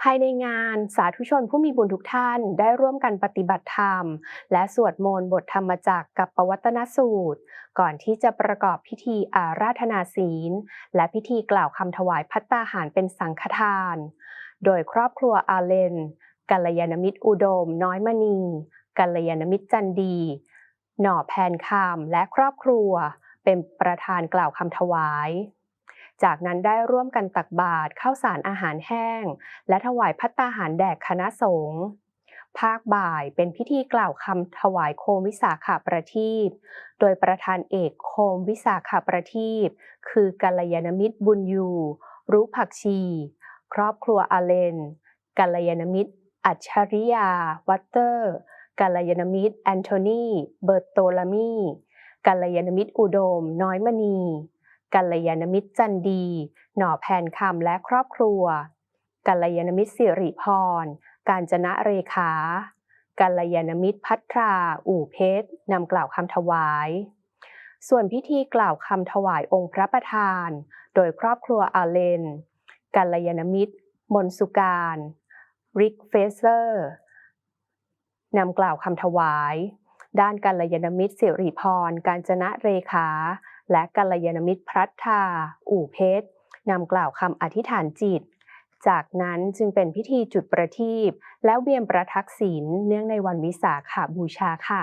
ภายในงานสาธุชนผู้มีบุญทุกท่านได้ร่วมกันปฏิบัติธรรม และสวดมนต์บทธรรมจักรกับปวัตนสูตร ก่อนที่จะประกอบพิธีอาราธนาศีล และพิธีกล่าวคำถวายพัตตาหารเป็นสังฆทาน โดยครอบครัวอาเลนกัลยาณมิตรอุดม น้อยมณีกัลยาณมิตรจันดี หน่อแพนคำและครอบครัว เป็นประธานกล่าวคำถวาย จากนั้นได้ร่วมกันตักบาตรข้าวสารอาหารแห้ง และถวายพัตตาหารแด่คณะสงฆ์ภาคบ่ายเป็นพิธีกล่าวคำถวายโคมวิสาขาประทีป โดยประธานเอกโคมวิสาขาประทีป คือกัลยาณมิตรบุญยูรู้ผักชี ครอบครัวอาเลน กัลยาณมิตร อัจฉริยา วัตเตอร์กัลยาณมิตรแอนโทนี เบอร์โตลามีกัลยาณมิตรอุดม น้อยมณี กัลยาณมิตรจันดี หน่อแผนคำและครอบครัว กัลยาณมิตรสิริพร การจนะเรขากัลยาณมิตรพัทรา อู่เพชรนำกล่าวคำถวาย ส่วนพิธีกล่าวคำถวายองค์พระประธาน โดยครอบครัวอาเลน กัลยาณมิตร มนสุการ ริกเฟเซอร์นำกล่าวคำถวาย ด้านกัลยาณมิตรสิริพร การจนะเรขาและกัลยาณมิตรพัทธาอู่เพชรนำกล่าวคำอธิษฐานจิต จากนั้นจึงเป็นพิธีจุดประทีปและเวียนประทักษิณเนื่องในวันวิสาขาบูชาค่ะ